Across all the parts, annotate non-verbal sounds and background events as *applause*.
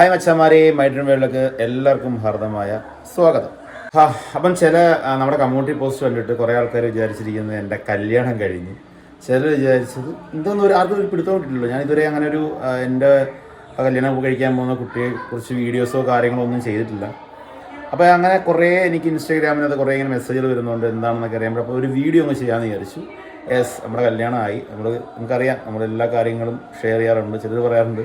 Hi മച്ചന്മാരെ മൈഡ്രീം വേൾഡിലേക്ക് എല്ലാവർക്കും ഹർദമായ സ്വാഗതം. ഹാ അപ്പം ചില നമ്മുടെ കമ്മ്യൂണിറ്റി പോസ്റ്റ് കണ്ടിട്ട് കുറേ ആൾക്കാർ വിചാരിച്ചിരിക്കുന്നത് എന്റെ കല്യാണം കഴിഞ്ഞ്. ചിലർ വിചാരിച്ചത് എന്തോന്നും ഒരു ആർക്കും ഒരു പിടുത്തം ഞാൻ ഇതുവരെ അങ്ങനെ ഒരു എന്റെ കല്യാണം കഴിക്കാൻ പോകുന്ന കുട്ടിയെ കുറിച്ച് വീഡിയോസോ കാര്യങ്ങളോ ഒന്നും ചെയ്തിട്ടില്ല. അപ്പോൾ അങ്ങനെ കുറേ എനിക്ക് ഇൻസ്റ്റാഗ്രാമിനകത്ത് കുറേ ഇങ്ങനെ മെസ്സേജുകൾ വരുന്നുണ്ട്. എന്താണെന്നൊക്കെ അറിയാൻ അപ്പോൾ ഒരു വീഡിയോ ഒന്ന് ചെയ്യാമെന്ന് വിചാരിച്ചു. യെസ് നമ്മുടെ കല്യാണമായി. നമ്മൾ നമുക്കറിയാം. നമ്മുടെ എല്ലാ കാര്യങ്ങളും ഷെയർ ചെയ്യാറുണ്ട്. ചിലർ പറയാറുണ്ട്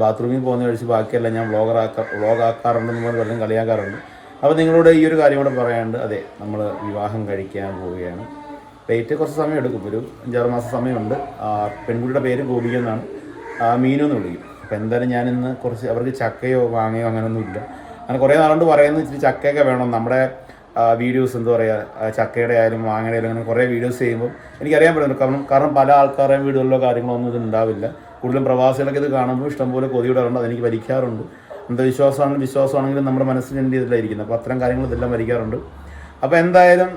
ബാത്റൂമിൽ പോകുന്ന കഴിച്ച് ബാക്കിയെല്ലാം ഞാൻ വ്ളോഗർ വ്ളോഗാക്കാറുണ്ടെന്ന് പറഞ്ഞ് പലരും കളിയാക്കാറുണ്ട്. അപ്പോൾ നിങ്ങളോട് ഈ ഒരു കാര്യം കൂടെ പറയാണ്ട് അതെ നമ്മൾ വിവാഹം കഴിക്കാൻ പോവുകയാണ്. ഡേറ്റ് കുറച്ച് സമയം എടുക്കും. ഒരു അഞ്ചാറ് മാസം സമയമുണ്ട്. പെൺകുട്ടിയുടെ പേര് ഗോപിക എന്നാണ്. മീനു എന്ന് വിളിക്കും. അപ്പോൾ എന്തായാലും ഞാനിന്ന് കുറച്ച് അവർക്ക് ചക്കയോ മാങ്ങയോ അങ്ങനെയൊന്നും ഇല്ല അങ്ങനെ കുറേ നാളുകൊണ്ട് പറയുന്നത് ഇച്ചിരി ചക്കയൊക്കെ വേണം. നമ്മുടെ വീഡിയോസ് എന്താ പറയുക ചക്കയുടെ ആയാലും മാങ്ങയുടെ ആയാലും അങ്ങനെ കുറേ വീഡിയോസ് ചെയ്യുമ്പോൾ എനിക്കറിയാൻ പറ്റുന്നുണ്ട്. കാരണം കാരണം പല ആൾക്കാരുടെയും വീടുകളിലോ കാര്യങ്ങളോ ഒന്നും ഇത് ഉണ്ടാവില്ല. കൂടുതലും പ്രവാസികളൊക്കെ ഇത് കാണുമ്പോൾ ഇഷ്ടംപോലെ കൊതിയിടാറുണ്ട് അതെനിക്ക് വരിക്കാറുണ്ട്. അന്ധവിശ്വാസമാണെങ്കിലും വിശ്വാസമാണെങ്കിലും നമ്മുടെ മനസ്സിൽ എന്റെ ഇതിലായിരിക്കുന്നത് അപ്പോൾ അത്തരം കാര്യങ്ങൾ ഇതെല്ലാം വരിക്കാറുണ്ട്. അപ്പോൾ എന്തായാലും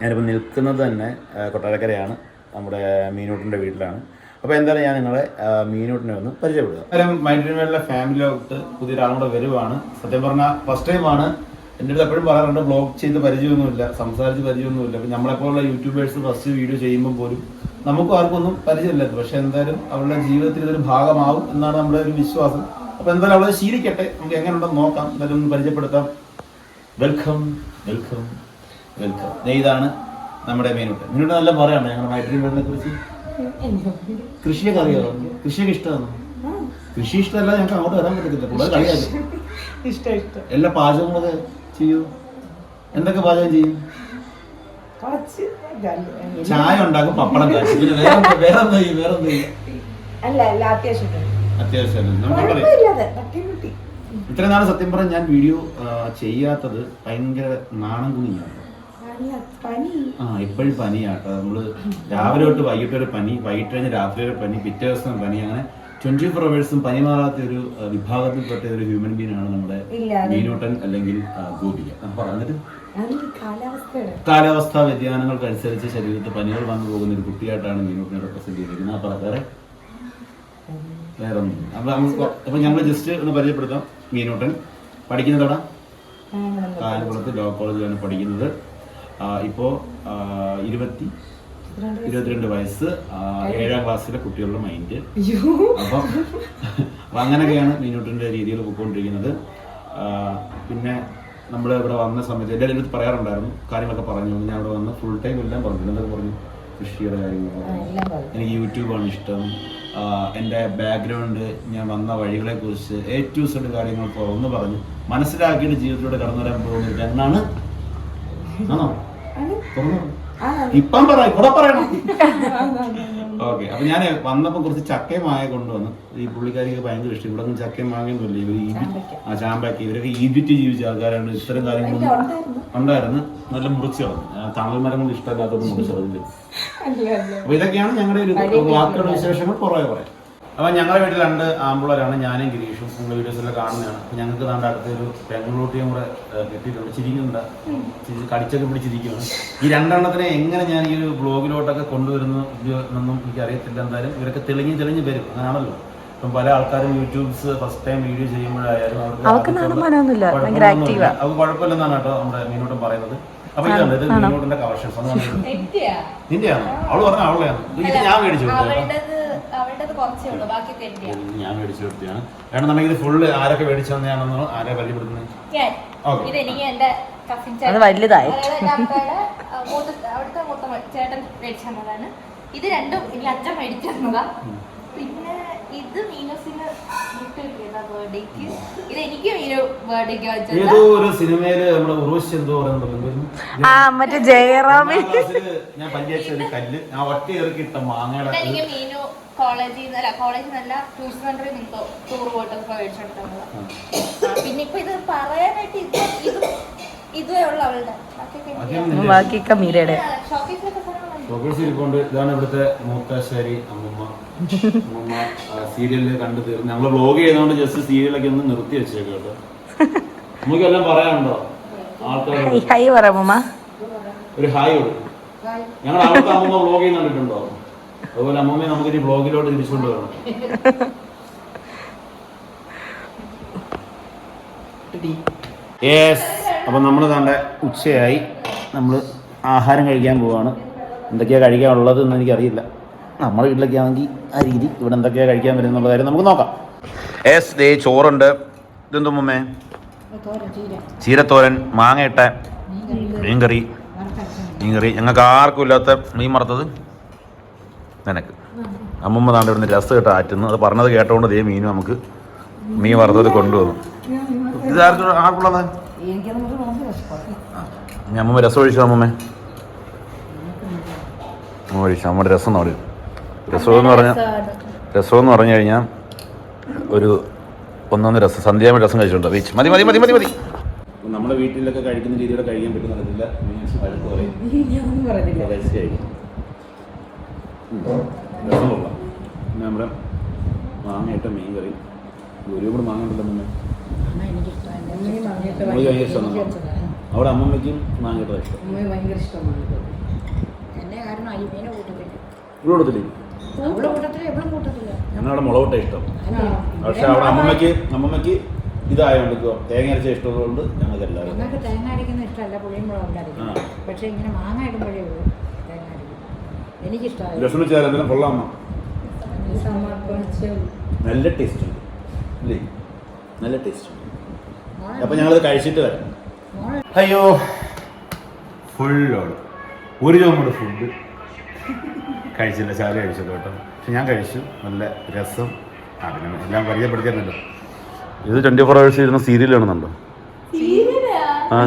ഞാനിപ്പോൾ നിൽക്കുന്നത് തന്നെ കൊട്ടാരക്കരയാണ്. നമ്മുടെ മീനൂട്ടിന്റെ വീട്ടിലാണ്. അപ്പോൾ എന്തായാലും ഞാൻ നിങ്ങളെ മീനൂട്ടിനെ ഒന്ന് പരിചയപ്പെടുക അന്നേരം മൈൻഡിനുള്ള ഫാമിലിയോട്ട് പുതിയൊരാളും കൂടെ വരുവാണ്. സത്യം പറഞ്ഞാൽ ഫസ്റ്റ് ടൈമാണ് എന്റെ അടുത്ത് എപ്പോഴും പറയാറുണ്ട് ബ്ലോഗ് ചെയ്ത് പരിചയമൊന്നുമില്ല സംസാരിച്ച് പരിചയമൊന്നുമില്ല. അപ്പോൾ നമ്മളെപ്പോലുള്ള യൂട്യൂബേഴ്സ് ഫസ്റ്റ് വീഡിയോ ചെയ്യുമ്പോൾ പോലും നമുക്കും ആർക്കൊന്നും പരിചയമില്ല പക്ഷെ എന്തായാലും അവളുടെ ജീവിതത്തിൽ ഇതൊരു ഭാഗമാവും എന്നാണ് നമ്മുടെ ഒരു വിശ്വാസം. അപ്പൊ എന്തായാലും അവളെ ശീലിക്കട്ടെ. നമുക്ക് എങ്ങനെയുണ്ടെന്ന് നോക്കാം. എന്തായാലും ഒന്ന് പരിചയപ്പെടുത്താം. Welcome welcome welcome. ഇതാണ് നമ്മുടെ മീനുട്ട് മീനുട്ട് നല്ല പറയാണ് ഞങ്ങളുടെ മൈട്രീം വീടിനെ കുറിച്ച്. കൃഷിയൊക്കെ അറിയാമോ കൃഷിയൊക്കെ ഇഷ്ടമാണ്? കൃഷി ഇഷ്ടമല്ല ഞങ്ങൾക്ക് അങ്ങോട്ട് വരാൻ പറ്റത്തില്ല. കൂടുതൽ കളിയാക്കും. എല്ലാ പാചകങ്ങളൊക്കെ ചെയ്യൂ? എന്തൊക്കെ പാചകം ചെയ്യും. ചായ ഉണ്ടാക്കും പപ്പടം കാച്ചും പിന്നെ വേറെ എന്താ- വേറെ എന്താ ചെയ്യും വേറെ എന്താ ചെയ്യും അല്ല അല്ല അത്യാവശ്യം. അത്യാവശ്യം നമുക്ക് പറയാം കുഴപ്പമില്ലാതെ തട്ടിമുട്ടി ഇത്രയും നാളെ സത്യം പറഞ്ഞാൽ ഞാൻ വീഡിയോ ചെയ്യാത്തത് ഭയങ്കര നാണം പനി ആ ഇപ്പോഴും പനിയാട്ടോ നമ്മൾ രാവിലെ തൊട്ട് വൈകിട്ട് വരെ പനി വൈകിട്ട് കഴിഞ്ഞ് രാത്രി വരെ പനി പിറ്റേ ദിവസം പനി അങ്ങനെ ട്വന്റി ഫോർ അവേഴ്സും പനി മാറാത്ത ഒരു വിഭാഗത്തിൽപ്പെട്ട ഒരു ഹ്യൂമൻ ബീൻ ആണ് നമ്മുടെ മീനോട്ടൻ അല്ലെങ്കിൽ ഗോപിക. പറഞ്ഞിട്ട് കാലാവസ്ഥാ വ്യതിയാനങ്ങൾക്കനുസരിച്ച് ശരീരത്തിൽ പനികൾ വന്നു പോകുന്ന ഒരു കുട്ടിയായിട്ടാണ് മീനൂട്ടിനെ റെപ്രസെന്റ് ചെയ്തിരിക്കുന്നത്. അപ്പൊ വേറെ? വേറെ ഒന്നും അപ്പൊ നമുക്ക് അപ്പൊ ഞങ്ങൾ ജസ്റ്റ് ഒന്ന് പരിചയപ്പെടുത്താം. മീനൂട്ടൻ പഠിക്കുന്നതോടാ കായംകുളത്ത്. ലോ കോളേജിലാണ് പഠിക്കുന്നത്. ഇപ്പോ ഇരുപത്തി ഇരുപത്തിരണ്ട് വയസ്സ് ഏഴാം ക്ലാസ്സിലെ കുട്ടികളുടെ മൈൻഡ് അപ്പം അപ്പം അങ്ങനെയൊക്കെയാണ് മീനൂട്ടിന്റെ രീതിയിൽ പോയിക്കൊണ്ടിരിക്കുന്നത്. പിന്നെ നമ്മൾ ഇവിടെ വന്ന സമയത്ത് എന്റെ അടുത്ത് പറയാറുണ്ടായിരുന്നു കാര്യങ്ങളൊക്കെ പറഞ്ഞു. ഞാൻ അവിടെ വന്ന് ഫുൾ ടൈം എല്ലാം പറഞ്ഞു. എന്തൊക്കെ പറഞ്ഞു? കൃഷിയുടെ കാര്യങ്ങൾ എനിക്ക് യൂട്യൂബാണ് ഇഷ്ടം. എന്റെ ബാക്ക്ഗ്രൗണ്ട് ഞാൻ വന്ന വഴികളെക്കുറിച്ച് എ ടു സെഡ് കാര്യങ്ങൾ ഒന്ന് പറഞ്ഞു. മനസ്സിലാക്കിയിട്ട് ജീവിതത്തിലൂടെ കടന്നു വരാൻ പോകുന്നില്ല എന്നാണ് ആണോ തുറന്നു? ഇപ്പം പറയാം ഇവിടെ പറയണം. ഓക്കെ അപ്പൊ ഞാൻ വന്നപ്പോ കുറച്ച് ചക്കയും മായ കൊണ്ടുവന്നു. ഈ പുള്ളിക്കാരിക്ക് ഭയങ്കര ഇഷ്ടം. ഇവിടെ ഒന്നും ചക്കയും മാങ്ങയൊന്നുമില്ല ഇവർ ചാമ്പയ്ക്ക. ആ ചാമ്പാക്കി ഇവരൊക്കെ ഈജിപ്റ്റ് ജീവിച്ച ആൾക്കാരാണ്. ഇത്തരം കാര്യങ്ങളൊന്നും ഉണ്ടായിരുന്നു. നല്ല മുറിച്ചു കളഞ്ഞു തണൽ മരങ്ങൾ ഇഷ്ടമല്ലാത്തത് മുറിച്ചു. അപ്പൊ ഇതൊക്കെയാണ് ഞങ്ങളുടെ ഒരു വാക്കുകളുടെ വിശേഷങ്ങൾ കുറേ പറയാം. അപ്പൊ ഞങ്ങളുടെ വീട്ടിൽ രണ്ട് ആമ്പിളരാണ് ഞാനും ഗിരീഷും നിങ്ങളുടെ വീഡിയോസിലൊക്കെ കാണുന്നതാണ്. അപ്പൊ ഞങ്ങൾക്ക് നാണ്ട് അടുത്തൊരു പെങ്ങളൂട്ടിയും കൂടെ കിട്ടിയിട്ടുണ്ട്. ചിരിക്കുന്നുണ്ട്. ചിരി കടിച്ചൊക്കെ പിടിച്ചിരിക്കുകയാണ് ഈ രണ്ടെണ്ണത്തിനെ എങ്ങനെ ഞാൻ ഈ ഒരു ബ്ലോഗിലോട്ടൊക്കെ കൊണ്ടുവരുന്നു എന്നൊന്നും എനിക്ക് അറിയത്തില്ല എന്തായാലും. ഇവരൊക്കെ തെളിഞ്ഞ് തെളിഞ്ഞ് വരും. അങ്ങനെയാണല്ലോ ഇപ്പം പല ആൾക്കാരും യൂട്യൂബ്സ് ഫസ്റ്റ് ടൈം വീഡിയോ ചെയ്യുമ്പോഴായാലും അവർക്ക് കുഴപ്പമില്ലെന്നാണ് കേട്ടോ നമ്മുടെ മീനോട്ടം പറയുന്നത്. അപ്പൊ ഇതാണ് ഇത് മീനോട്ടിന്റെ കളക്ഷൻസ് അത് കണ്ടിരുന്നു *laughs* നിന്റെയാണോ? അവൾ പറഞ്ഞ അവളെയാണ്. ഇത് ഞാൻ മേടിച്ചു കൊടുത്തതാ. ഇത് ഞാൻ മേടിച്ചു കൊടുത്തതാണ്. വേണമെന്നുണ്ടെങ്കിൽ ഇത് ഫുള്ള് ആരൊക്കെ മേടിച്ചു തന്നെയാണെന്നോ ആരെ പരിചയപ്പെടുത്തുന്നത്? ഇത് എനിക്ക് എന്റെ കസിൻ അത് വലുതായി. അവിടുത്തെ ചേട്ടൻ മേടിച്ചു തന്നതാണ്. ഇത് രണ്ടും ഇനി അച്ഛൻ മേടിച്ചു തന്നതാ. ഇത് മീനൂസിന് ഗിഫ്റ്റ് കിട്ടിയതാ ബർത്ത്ഡേക്ക് ഇത് എനിക്ക് മീനു ബർത്ത്ഡേക്ക് വെച്ചതാ. ഏതോ ഒരു സിനിമയിൽ നമ്മുടെ ഉർവശി എന്തോ പറയുന്നുണ്ടല്ലോ ആ മറ്റേ ജയറാമി. ഞാൻ പഞ്ചായത്ത് ഒരു കല്ല് ഞാൻ ഒറ്റ ഇറക്കി ഇട്ട മാങ്ങയുടെ ഇത് എനിക്ക് മീനു കോളേജിൽ നിന്ന് അല്ല കോളേജിൽ നിന്നല്ല ട്യൂഷൻ സെന്ററിൽ നിന്നോ ടൂർ പോയിട്ടൊക്കെ മേടിച്ചോണ്ട് തന്നതാ ആ, പിന്നെ ഇപ്പൊ ഇത് പറയാനായിട്ട് ഇത് ഇത് ഇതേ ഉള്ളു അവളുടെ ബാക്കിയൊക്കെ. മീരയുടെ. ഷോക്കേഴ്സ് ഇരിപ്പുണ്ട് ഇതാണ് ഇവിടുത്തെ മൂത്താശ്ശേരി അമ്മമ്മ. അമ്മമ്മ സീരിയലിൽ കണ്ടു തീർന്നു. ഞങ്ങൾ വ്ലോഗ് ചെയ്തോണ്ട് ജസ്റ്റ് സീരിയലൊക്കെ ഒന്ന് നിർത്തി വെച്ചേക്കും കേട്ടോ. നമുക്ക് എല്ലാം പറയാനുണ്ടോ പറ ഒരു ഹായ് കൊടുക്കും. ഞങ്ങൾ അവിടുത്തെ അമ്മമ്മ വ്ലോഗ് ചെയ്യുന്ന കണ്ടിട്ടുണ്ടോ? അതുപോലെ അമ്മമ്മയെ നമുക്ക് ഇനി വ്ലോഗിലോട്ട് തിരിച്ചുകൊണ്ട് വരണം. യെസ് അപ്പം നമ്മൾ താണ്ട ഉച്ചയായി. നമ്മൾ ആഹാരം കഴിക്കാൻ പോവാണ്. എന്തൊക്കെയാണ് കഴിക്കാനുള്ളത് എന്ന് എനിക്കറിയില്ല. നമ്മുടെ വീട്ടിലൊക്കെ ആണെങ്കിൽ ആ രീതി ഇവിടെ എന്തൊക്കെയാണ് കഴിക്കാൻ വരുന്ന എന്നുള്ള കാര്യം നമുക്ക് നോക്കാം. എസ് ദേ ചോറുണ്ട്. ഇതെന്തുമ്മേ ചീരത്തോരൻ മാങ്ങയിട്ട മീൻകറി. മീൻകറി. ഞങ്ങൾക്ക് ആർക്കും ഇല്ലാത്ത മീൻ മറത്തത് നിനക്ക്. അമ്മമ്മ താണ്ട് ഇവിടുന്ന് രസം കേട്ട് ആറ്റുന്നു. അത് പറഞ്ഞത് കേട്ടോണ്ട് ദേ മീനും നമുക്ക് മീൻ വറുത്തത് കൊണ്ടുവന്നു. ഇത് ആർക്കും ആർക്കുള്ളതാണ് ഞാൻ അമ്മമ്മ രസം ഒഴിച്ചു അമ്മമ്മേ? അമ്മയുടെ രസം എന്ന് പറയും രസം എന്ന് പറഞ്ഞാൽ രസം എന്ന് പറഞ്ഞു കഴിഞ്ഞാൽ ഒരു ഒന്നൊന്ന് രസം. സന്ധ്യാമ രസം കഴിച്ചിട്ടുണ്ട്. ബീച്ച് മതി മതി മതി മതി മതി. നമ്മുടെ വീട്ടിലൊക്കെ കഴിക്കുന്ന രീതിയിൽ കഴിക്കാൻ പറ്റുന്നില്ല നമ്മുടെ മാങ്ങയിട്ട മീൻ കറി. ഒരു കൂടെ മാങ്ങ ഉണ്ടല്ലോ അവിടെ അമ്മമ്മയ്ക്കും മാങ്ങ ഇഷ്ടം. അയ്യപ്പേനെ കൂട്ടത്തില്ല ഇവിടെ കൊടുത്തില്ലേ അവിടെ കൂട്ടത്തില്ല എപ്പോഴും കൂട്ടത്തില്ല. ഞങ്ങളുടെ മുളകിട്ട ഇഷ്ടം. പക്ഷെ അവിടെ അമ്മമ്മയ്ക്ക് അമ്മമ്മയ്ക്ക് ഇതായതുകൊണ്ട് തേങ്ങ അരച്ച ഇഷ്ടമുള്ളതുകൊണ്ട് ഞങ്ങൾക്ക് എല്ലാവരും ഞങ്ങൾക്ക് തേങ്ങ അരക്കുന്ന ഇഷ്ടമല്ല പുളിയും മുളകും ഉണ്ടായിരിക്കും പക്ഷെ ഇങ്ങനെ മാങ്ങ ഇടുമ്പോഴേ ഉള്ളൂ തേങ്ങ അടിക്കും എനിക്കിഷ്ടമായി ലക്ഷ്മണ ചേരാൻ കൊള്ളാമോ? നല്ല ടേസ്റ്റ് ഉണ്ട്. അല്ലേ? നല്ല ടേസ്റ്റ് ഉണ്ട്. അപ്പം ഞങ്ങളത് കഴിച്ചിട്ട് വരാം അയ്യോ ഫുൾ ഒരു ചോമ്പ് ഫുഡ് കഴിച്ചില്ല. ചാല കഴിച്ചല്ലോ കേട്ടോ. പക്ഷെ ഞാൻ കഴിച്ചു. നല്ല രസം. ആ പിന്നെ എല്ലാം പരിചയപ്പെടുത്തിയിരുന്നല്ലോ ഇത് ട്വന്റി ഫോർ അവേഴ്സ് ഇരുന്ന സീരിയൽ കാണുന്നുണ്ടോ? ആ?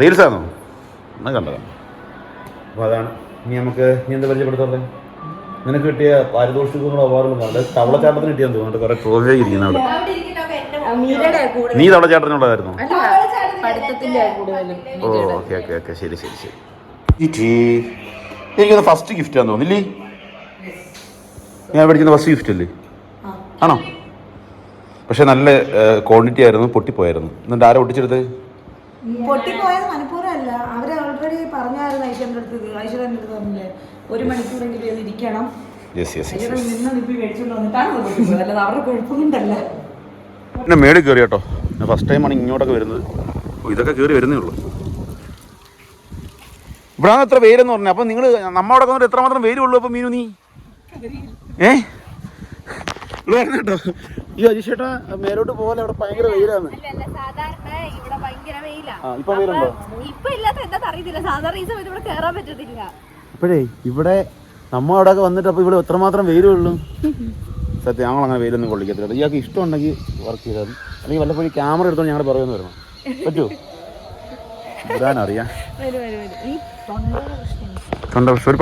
റീൽസ് ആണോ? എന്നാ കണ്ടതാണ് അപ്പോൾ അതാണ്. ഇനി നമുക്ക് ഇനി എന്താ പരിചയപ്പെടുത്തല്ലേ നിനക്ക് കിട്ടിയ പാരിതോഷികങ്ങളും അവാർഡുകളും അല്ലെ തവളച്ചാട്ടത്തിന് കിട്ടിയാന്ന് തോന്നുന്നുണ്ട് കുറെ ട്രോഫി ഇരിക്കുന്ന അവിടെ. നീ തവളച്ചാട്ടത്തിനുള്ളതായിരുന്നു? ഓ ഓക്കെ ഓക്കെ ഓക്കെ. ശരി ശരി ശരി. എനിക്കത് ഫസ്റ്റ് ഗിഫ്റ്റ് ആണെന്ന് തോന്നില്ലേ ഞാൻ മേടിക്കുന്ന ഫസ്റ്റ് ഗിഫ്റ്റ് അല്ലേ? ആണോ? പക്ഷെ നല്ല ക്വാണ്ടിറ്റി ആയിരുന്നു പൊട്ടിപ്പോയായിരുന്നു. എന്നിട്ട് ആരാ ഒട്ടിച്ചെടുത്ത് പൊട്ടിപ്പോയത് ഓൾറെഡി പറഞ്ഞായിരുന്നു ഐശ്വര്യന്റെ അടുത്ത് ഐശ്വര്യന്റെ അടുത്ത് പറഞ്ഞില്ലേ? ഒരു മണിക്കൂറെങ്കിലും ഇത് ഇരിക്കണം. പിന്നെ മേളിൽ കയറി കേട്ടോ. ഫസ്റ്റ് ടൈമാണ് ഇങ്ങോട്ടൊക്കെ വരുന്നത്. ഇതൊക്കെ കയറി വരുന്നേ ഉള്ളൂ. ഇവിടാണ് എത്ര വെയിലെന്ന് പറഞ്ഞു. അപ്പം നിങ്ങൾ നമ്മുടെ വന്നിട്ട് എത്രമാത്രം വെയിലുള്ളൂ അപ്പം മീനു നീ? ഏ? ഇവിടെ വരുന്ന കേട്ടോ ഈ അജീഷ് ചേട്ടാ മേലോട്ട് പോലെ അവിടെ ഭയങ്കര വെയിലാണ്. ഇവിടെ ഇപ്പൊ വെയിലുണ്ടോ? ഇപ്പൊ എന്താ അറിയത്തില്ല. സാധാരണ ഈ സമയത്ത് ഇവിടെ കേറാൻ പറ്റത്തില്ല. ഇപ്പോഴേ ഇവിടെ നമ്മ അവിടെ ഒക്കെ വന്നിട്ട് അപ്പൊ ഇവിടെ എത്രമാത്രം വെയിലുള്ളൂ? സത്യം ഞങ്ങൾ അങ്ങനെ വെയിലൊന്നും കൊള്ളിക്കത്തില്ല. ഇയാൾക്ക് ഇഷ്ടമുണ്ടെങ്കിൽ വർക്ക് ചെയ്താൽ അല്ലെങ്കിൽ വല്ലപ്പോഴും ക്യാമറ എടുത്തോണ്ട് ഞങ്ങളുടെ പുറകെ വരണം. പറ്റുമോ തൊണ്ട പ്രശ്നം. ഒരു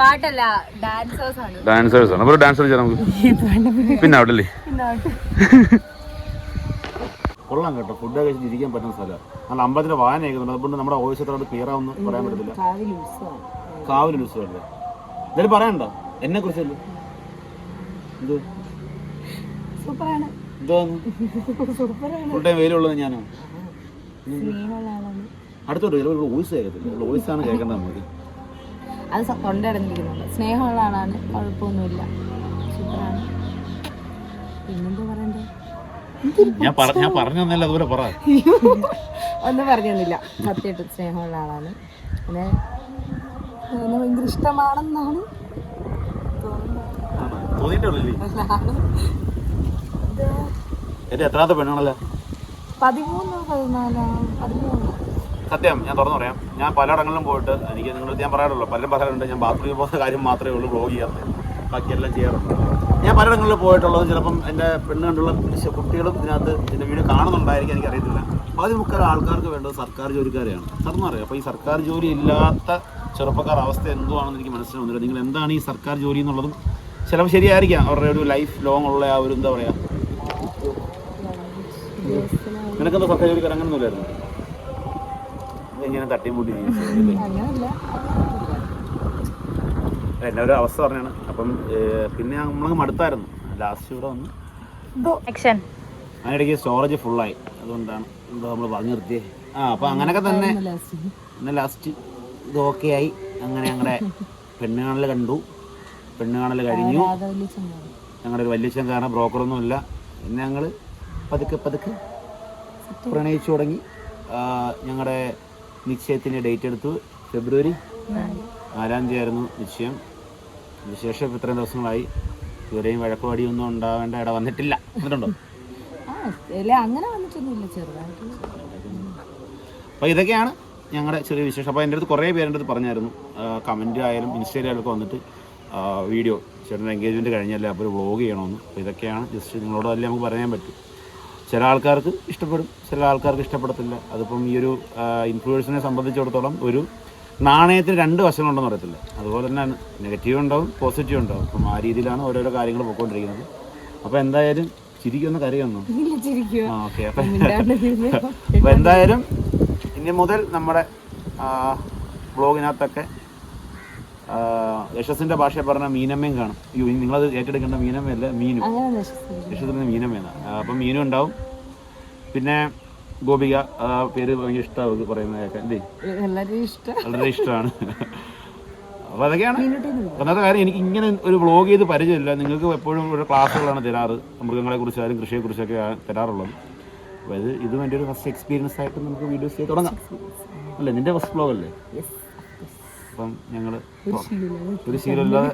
പാട്ടല്ല ഡാൻസേഴ്സ് ആണ്. ഡാൻസേഴ്സ് ആണ്. ഒരു ഡാൻസർ ചെയ്യാം നമുക്ക്. പിന്നെ അവിടെ അല്ലേ കൊള്ളാം കേട്ടോ. ഫുഡ് കഴിച്ചിട്ട് ഇരിക്കാൻ പറ്റുന്ന സ്ഥലം. നല്ല അമ്പലത്തിന്റെ വായന കേൾക്കുന്നുണ്ട് അതുകൊണ്ട് നമ്മുടെ വോയിസ് എത്ര ക്ലിയർ ആവുന്നു പറയാൻ പറ്റത്തില്ല. കാവിൽ ഉത്സവമല്ലേ എന്തായാലും പറയണ്ടോ. എന്നെ കുറിച്ചല്ലേ? ഇത് സൂപ്പറാണ്. ഫുൾ ടൈം വെയിലുള്ളത് ഞാനോ. അടുത്തോട്ട് ചിലപ്പോൾ വോയിസ് കേൾക്കത്തില്ല. വോയിസ് ആണ് കേൾക്കേണ്ടത് നമുക്ക്. അത് തൊണ്ടടഞ്ഞിരിക്കുന്നുണ്ട് സ്നേഹമുള്ള ആളാണ് കുഴപ്പമൊന്നുമില്ല. സൂപ്പറാണ്. പിന്നെന്താ പറയണ്ടേ? ഞാൻ ഞാൻ പറഞ്ഞു തന്നല്ല അതുപോലെ പറ. ഒന്നും പറഞ്ഞു തന്നില്ല സത്യമായിട്ട് സ്നേഹമുള്ള ആളാണ് പിന്നെ എന്നെ ഭയങ്കര ഇഷ്ടമാണെന്നാണ് തോന്നിയിട്ടുള്ളൂ എന്റെ എത്രാമത്തെ പെണ്ണാണല്ലോ? പതിമൂന്ന് പതിനാലാം പതിമൂന്ന്. സത്യം ഞാൻ തുറന്നു പറയാം. ഞാൻ പലയിടങ്ങളിലും പോയിട്ട് എനിക്ക് നിങ്ങളുടെ ഞാൻ പറയാറുള്ളൂ പലരും പറയാറുണ്ട് ഞാൻ ബാത്റൂമിൽ പോകുന്ന കാര്യം മാത്രമേ ഉള്ളൂ ബ്ലോഗ് ചെയ്യാത്തത് ബാക്കിയെല്ലാം ചെയ്യാറുണ്ട്. ഞാൻ പലയിടങ്ങളിൽ പോയിട്ടുള്ളത് ചിലപ്പം എന്റെ പെണ്ണ് കണ്ടുള്ള കുട്ടികളും ഇതിനകത്ത് എന്റെ വീഡിയോ കാണുന്നുണ്ടായിരിക്കും എനിക്കറിയത്തില്ല. ആദ്യം മുക്കാൽ ആൾക്കാർക്ക് വേണ്ടത് സർക്കാർ ജോലിക്കാരെയാണ്. തുറന്നു അറിയാം അപ്പോൾ ഈ സർക്കാർ ജോലി ഇല്ലാത്ത ചെറുപ്പക്കാർ അവസ്ഥ എന്തുവാണെന്ന് എനിക്ക് മനസ്സിലാവുന്നില്ല. നിങ്ങൾ എന്താണ് ഈ സർക്കാർ ജോലി എന്നുള്ളതും ചിലപ്പോൾ ശരിയായിരിക്കാം. അവരുടെ ഒരു ലൈഫ് ലോങ് ഉള്ള ആ ഒരു എന്താ പറയുക നിനക്കെന്താ സർക്കാർ ജോലിക്ക് ഇറങ്ങുന്നില്ലായിരുന്നു ഇങ്ങനെ തട്ടിമുട്ടി എന്റെ ഒരു അവസ്ഥ പറഞ്ഞാണ്. അപ്പം പിന്നെ നമ്മളങ്ങ് മടുത്തായിരുന്നു. ലാസ്റ്റ് ഇവിടെ വന്ന്. അതിനിടയ്ക്ക് സ്റ്റോറേജ് ഫുള്ളായി അതുകൊണ്ടാണ് എന്തോ നമ്മൾ പറഞ്ഞു നിർത്തിയേ. ആ അപ്പം അങ്ങനെയൊക്കെ തന്നെ പിന്നെ ലാസ്റ്റ് ഇത് ഓക്കെ ആയി. അങ്ങനെ ഞങ്ങളുടെ പെണ്ണ് കാണൽ കണ്ടു. പെണ്ണ് കാണൽ കഴിഞ്ഞു. ഞങ്ങളുടെ ഒരു വലിയ കാരണം ബ്രോക്കറൊന്നുമില്ല പിന്നെ ഞങ്ങൾ പതുക്കെ പതുക്കെ പ്രണയിച്ചു തുടങ്ങി. ഞങ്ങളുടെ നിശ്ചയത്തിന്റെ ഡേറ്റ് എടുത്തു. ഫെബ്രുവരി നാലാം തീയതി ആയിരുന്നു നിശ്ചയം. ഇപ്പം ഇത്രയും ദിവസങ്ങളായി. ഇതുവരെയും വഴക്കുപാടിയൊന്നും ഉണ്ടാവേണ്ട ഇട വന്നിട്ടില്ല. വന്നിട്ടുണ്ടോ? അങ്ങനെ വന്നിട്ടൊന്നുമില്ല ചെറുതായിട്ട്. അപ്പോൾ ഇതൊക്കെയാണ് ഞങ്ങളുടെ ചെറിയ വിശേഷം. അപ്പോൾ എന്റെ അടുത്ത് കുറേ പേരുടെ അടുത്ത് പറഞ്ഞായിരുന്നു. കമന്റ് ആയാലും ഇൻസ്റ്റയിലൊക്കെ വന്നിട്ട് വീഡിയോ ചേട്ടന്റെ എൻഗേജ്മെന്റ് കഴിഞ്ഞല്ലേ അപ്പോൾ ഒരു വ്ളോഗ് ചെയ്യണമെന്ന് അപ്പോൾ ഇതൊക്കെയാണ് ജസ്റ്റ് നിങ്ങളോട് അല്ലേ നമുക്ക് പറയാൻ പറ്റും. ചില ആൾക്കാർക്ക് ഇഷ്ടപ്പെടും ചില ആൾക്കാർക്ക് ഇഷ്ടപ്പെടത്തില്ല. അതിപ്പം ഈ ഒരു ഇൻഫ്ലുവൻസിനെ സംബന്ധിച്ചിടത്തോളം ഒരു നാണയത്തിന് രണ്ട് വശങ്ങളുണ്ടെന്ന് പറയത്തില്ല. അതുപോലെ തന്നെയാണ് നെഗറ്റീവ് ഉണ്ടാവും പോസിറ്റീവ് ഉണ്ടാവും. അപ്പം ആ രീതിയിലാണ് ഓരോരോ കാര്യങ്ങൾ പോയിക്കൊണ്ടിരിക്കുന്നത്. അപ്പോൾ എന്തായാലും ചിരിക്കുന്ന കരയൊന്നും ആ ഓക്കെ. അപ്പം എന്തായാലും ഇനി മുതൽ നമ്മുടെ ബ്ലോഗിനകത്തൊക്കെ യശസിന്റെ ഭാഷ പറഞ്ഞ മീനമ്മയും കാണും. അയ്യോ നിങ്ങളത് ഏറ്റെടുക്കേണ്ട മീനമ്മയല്ല മീനും. യശസ്സിന് മീനമ്മയാണ്. അപ്പം മീനും ഉണ്ടാവും. പിന്നെ ഗോപിക ആ പേര് ഭയങ്കര ഇഷ്ടമാണ് പറയുന്നതൊക്കെ അല്ലേ? എല്ലാവരും ഇഷ്ടം. വളരെ ഇഷ്ടമാണ്. അപ്പോൾ അതൊക്കെയാണ്. അന്നത്തെ കാര്യം എനിക്ക് ഇങ്ങനെ ഒരു വ്ളോഗ് ചെയ്ത് പരിചയമില്ല. നിങ്ങൾക്ക് എപ്പോഴും ഒരു ക്ലാസ്സുകളാണ് തരാറ്. മൃഗങ്ങളെ കുറിച്ചായാലും കൃഷിയെ കുറിച്ചൊക്കെ തരാറുള്ളത്. അപ്പോൾ ഇത് ഇതും എന്റെ ഒരു ഫസ്റ്റ് എക്സ്പീരിയൻസ് ആയിട്ട് നമുക്ക് വീഡിയോസ് ചെയ്ത് തുടങ്ങാം. അല്ലേ? നിന്റെ ഫസ്റ്റ് വ്ളോഗ് അല്ലേ? അപ്പം ഞങ്ങൾ ഒരു ശീലമില്ലാതെ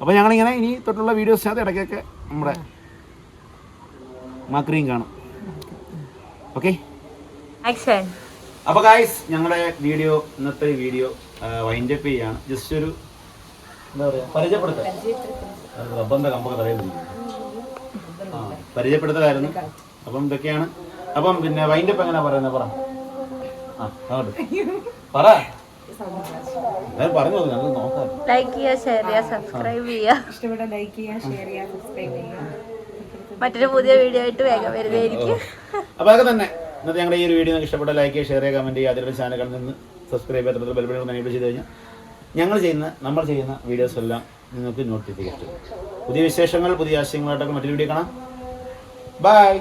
അപ്പോൾ ഞങ്ങളിങ്ങനെ ഇനി തൊട്ടുള്ള വീഡിയോസ് വീഡിയോസിനകത്ത് ഇടയ്ക്കൊക്കെ നമ്മുടെ മാക്രിയും കാണും. ഓക്കെ? അപ്പോൾ ഗായ്സ് ഞങ്ങളുടെ വീഡിയോ ഇന്നത്തെ വീഡിയോ വൈൻഡപ്പ് ചെയ്യാണ്. ജസ്റ്റ് ഒരു എന്താ പറയുക പരിചയപ്പെടുത്തൽ. റബ്ബറിന്റെ കമ്പൊക്കെ പിടിക്കും. ആ പരിചയപ്പെടുത്തലായിരുന്നു. അപ്പം ഇതൊക്കെയാണ്. അപ്പം പിന്നെ വൈൻഡപ്പ് എങ്ങനെ പറയുന്നത് പറ. ആ പറ. ഞാൻ പറഞ്ഞു നോക്ക്, നോക്കാം. ലൈക്ക് ചെയ്യുക ഷെയർ ചെയ്യുക സബ്സ്ക്രൈബ് ചെയ്യുക. ഇഷ്ടപ്പെട്ട ലൈക്ക് ചെയ്യുക ഷെയർ ചെയ്യുക സബ്സ്ക്രൈബ് ചെയ്യുക. മറ്റൊരു പുതിയ വീഡിയോ ആയിട്ട് വേഗം വരുന്നതായിരിക്കും. അപ്പോൾ അതൊക്കെ തന്നെ. ഇന്നത്തെ ഞങ്ങളുടെ ഈ ഒരു വീഡിയോ നിങ്ങൾക്ക് ഇഷ്ടപ്പെട്ട ലൈക്ക് ചെയ്യുക ഷെയർ ചെയ്യുക കമന്റ് ചെയ്യുക അതിലൂടെ ചാനലുകളിൽ നിന്ന് സബ്സ്ക്രൈബ് ചെയ്യാത്ത ബെൽബിൾ എനേബിൾ ചെയ്ത് കഴിഞ്ഞാൽ ഞങ്ങൾ ചെയ്യുന്ന നമ്മൾ ചെയ്യുന്ന വീഡിയോസ് എല്ലാം നിങ്ങൾക്ക് നോട്ടിഫിക്കേഷൻ പുതിയ വിശേഷങ്ങൾ പുതിയ ആശയങ്ങളായിട്ടൊക്കെ മറ്റൊരു വീഡിയോ കാണാം. ബൈ